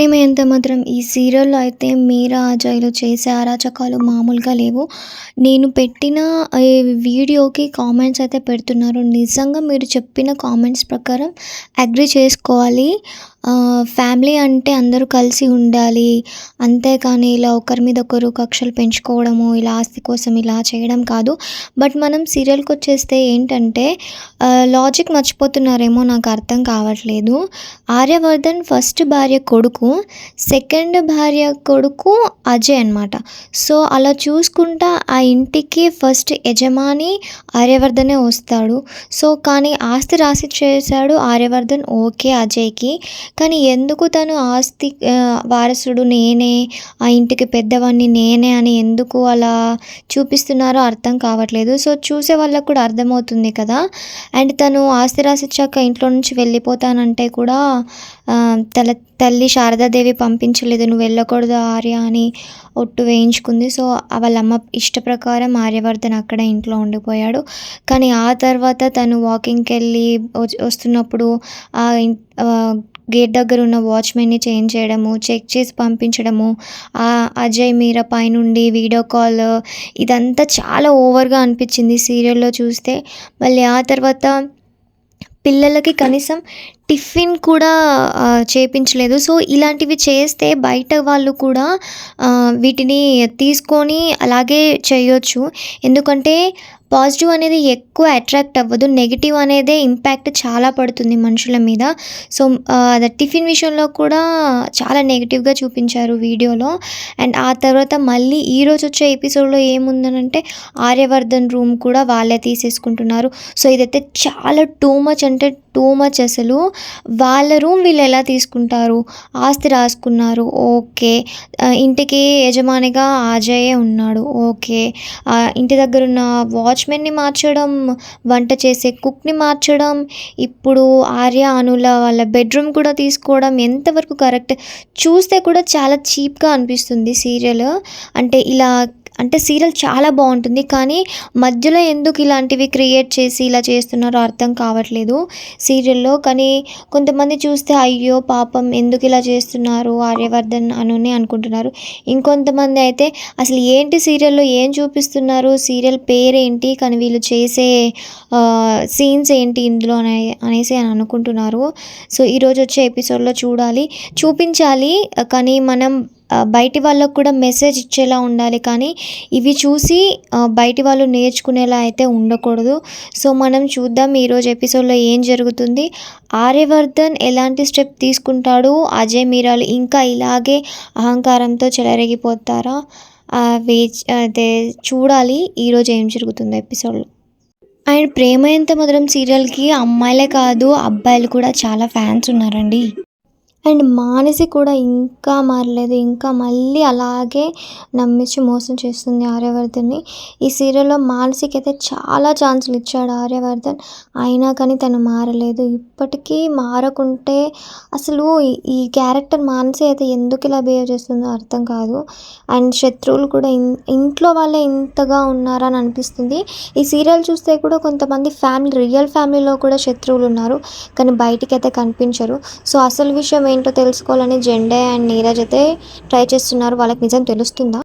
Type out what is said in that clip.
ప్రేమ ఎంత మధురం ఈ సీరియల్‌లో అయితే మీరా, అజయ్లో చేసే అరాచకాలు మామూలుగా లేవు. నేను పెట్టిన ఈ వీడియోకి కామెంట్స్ అయితే పెడుతున్నారు. నిజంగా మీరు చెప్పిన కామెంట్స్ ప్రకారం అగ్రి చేసుకోవాలి. ఫ్యామిలీ అంటే అందరూ కలిసి ఉండాలి. అంతేకాని ఇలా ఒకరి మీద ఒకరు కక్షలు పెంచుకోవడము, ఇలా ఆస్తి కోసం ఇలా చేయడం కాదు. బట్ మనం సీరియల్కి వచ్చేస్తే ఏంటంటే లాజిక్ మర్చిపోతున్నారేమో నాకు అర్థం కావట్లేదు. ఆర్యవర్ధన్ ఫస్ట్ భార్య కొడుకు, సెకండ్ భార్య కొడుకు అజయ్ అనమాట. సో, అలా చూసుకుంటా ఆ ఇంటికి ఫస్ట్ యజమాని ఆర్యవర్ధనే వస్తాడు. సో, కానీ ఆస్తి రాసి చేశాడు ఆర్యవర్ధన్ ఓకే అజయ్‌కి. కానీ ఎందుకు తను ఆస్తి వారసుడు నేనే, ఆ ఇంటికి పెద్దవాడిని నేనే అని ఎందుకు అలా చూపిస్తున్నారో అర్థం కావట్లేదు. సో, చూసే వాళ్ళకు కూడా అర్థమవుతుంది కదా! అండ్ తను ఆస్తి రాసిచ్చాక ఇంట్లో నుంచి వెళ్ళిపోతానంటే కూడా తల తల్లి శారదాదేవి పంపించలేదు. నువ్వు వెళ్ళకూడదు ఆర్య అని ఒట్టు వేయించుకుంది. సో, వాళ్ళమ్మ ఇష్ట ప్రకారం ఆర్యవర్ధన్ అక్కడ ఇంట్లో ఉండిపోయాడు. కానీ ఆ తర్వాత తను వాకింగ్కి వెళ్ళి వస్తున్నప్పుడు ఆ గేట్ దగ్గర ఉన్న వాచ్‌మెన్‌ని చేంజ్ చేయడము, చెక్ చేసి పంపించడము, ఆ అజయ్, మీరా పైనుండి వీడియో కాల్ ఇదంతా చాలా ఓవర్‌గా అనిపించింది సీరియల్‌లో చూస్తే. మళ్ళీ ఆ తర్వాత పిల్లలకి కనీసం టిఫిన్ కూడా చేపించలేదు. సో, ఇలాంటివి చేస్తే బయట వాళ్ళు కూడా వీటిని తీసుకొని అలాగే చేయొచ్చు. ఎందుకంటే పాజిటివ్ అనేది ఎక్కువ అట్రాక్ట్ అవ్వదు. నెగెటివ్ అనేదే ఇంపాక్ట్ చాలా పడుతుంది మనుషుల మీద. సో, అదే టిఫిన్ విషయంలో కూడా చాలా నెగిటివ్గా చూపించారు వీడియోలో. అండ్ ఆ తర్వాత మళ్ళీ ఈరోజు వచ్చే ఎపిసోడ్‌లో ఏముందనంటే ఆర్యవర్ధన్ రూమ్ కూడా వాళ్ళే తీసేసుకుంటున్నారు. సో, ఇదైతే చాలా టూ మచ్ అంటే టూ మచ్ అసలు. వాళ్ళ రూమ్ వీళ్ళు ఎలా తీసుకుంటారు? ఆస్తి రాసుకున్నారు ఓకే. ఇంటికి యజమానిగా అజయే ఉన్నాడు ఓకే. ఇంటి దగ్గర ఉన్న వాచ్‌మెన్‌ని మార్చడం, వంట చేసే కుక్‌ని మార్చడం, ఇప్పుడు ఆర్య, అనుల వాళ్ళ బెడ్‌రూమ్ కూడా తీసుకోవడం ఎంతవరకు కరెక్ట్? చూస్తే కూడా చాలా చీప్‌గా అనిపిస్తుంది సీరియల్. అంటే ఇలా అంటే సీరియల్ చాలా బాగుంటుంది కానీ మధ్యలో ఎందుకు ఇలాంటివి క్రియేట్ చేసి ఇలా చేస్తున్నారో అర్థం కావట్లేదు సీరియల్‌లో. కానీ కొంతమంది చూస్తే అయ్యో! పాపం ఎందుకు ఇలా చేస్తున్నారు ఆర్యవర్ధన్ అని అనుకుంటున్నారు. ఇంకొంతమంది అయితే అసలు ఏంటి సీరియల్‌లో ఏం చూపిస్తున్నారు? సీరియల్ పేరేంటి? కానీ వీళ్ళు చేసే సీన్స్ ఏంటి ఇందులో అనేసి అని అనుకుంటున్నారు. సో, ఈరోజు వచ్చే ఎపిసోడ్‌లో చూడాలి. చూపించాలి కానీ మనం బయటి వాళ్ళకి కూడా మెసేజ్ ఇచ్చేలా ఉండాలి. కానీ ఇవి చూసి బయటి వాళ్ళు నేర్చుకునేలా అయితే ఉండకూడదు. సో, మనం చూద్దాం ఈరోజు ఎపిసోడ్‌లో ఏం జరుగుతుంది? ఆర్యవర్ధన్ ఎలాంటి స్టెప్ తీసుకుంటాడు? అజయ్, మీరాలు ఇంకా ఇలాగే అహంకారంతో చెలరేగిపోతారా? ఆహ్, అదే చూడాలి ఈరోజు ఏం జరుగుతుందో ఎపిసోడ్‌లో. అండ్ 'ప్రేమ ఎంత మధురం' సీరియల్‌కి అమ్మాయిలే కాదు అబ్బాయిలు కూడా చాలా ఫ్యాన్స్ ఉన్నారండి. అండ్ మానసి కూడా ఇంకా మారలేదు. ఇంకా మళ్ళీ అలాగే నమ్మించి మోసం చేస్తుంది ఆర్యవర్ధన్‌ని. ఈ సీరియల్‌లో మానసికైతే చాలా ఛాన్సులు ఇచ్చాడు ఆర్యవర్ధన్. అయినా కానీ తను మారలేదు. ఇప్పటికీ మారకుంటే అసలు ఈ క్యారెక్టర్ మానసి అయితే ఎందుకు ఇలా బిహేవ్ చేస్తుందో అర్థం కాదు. అండ్ శత్రువులు కూడా ఇన్ ఇంట్లో వాళ్ళే ఇంతగా ఉన్నారని అనిపిస్తుంది. ఈ సీరియల్ చూస్తే కూడా కొంతమంది ఫ్యామిలీ రియల్ ఫ్యామిలీలో కూడా శత్రువులు ఉన్నారు. కానీ బయటికైతే కనిపించరు. సో, అసలు విషయం ఏంటో తెలుసుకోవాలని జెండే అండ్ నీరజ్ అయితే ట్రై చేస్తున్నారు. వాళ్ళకి నిజం తెలుస్తుందా?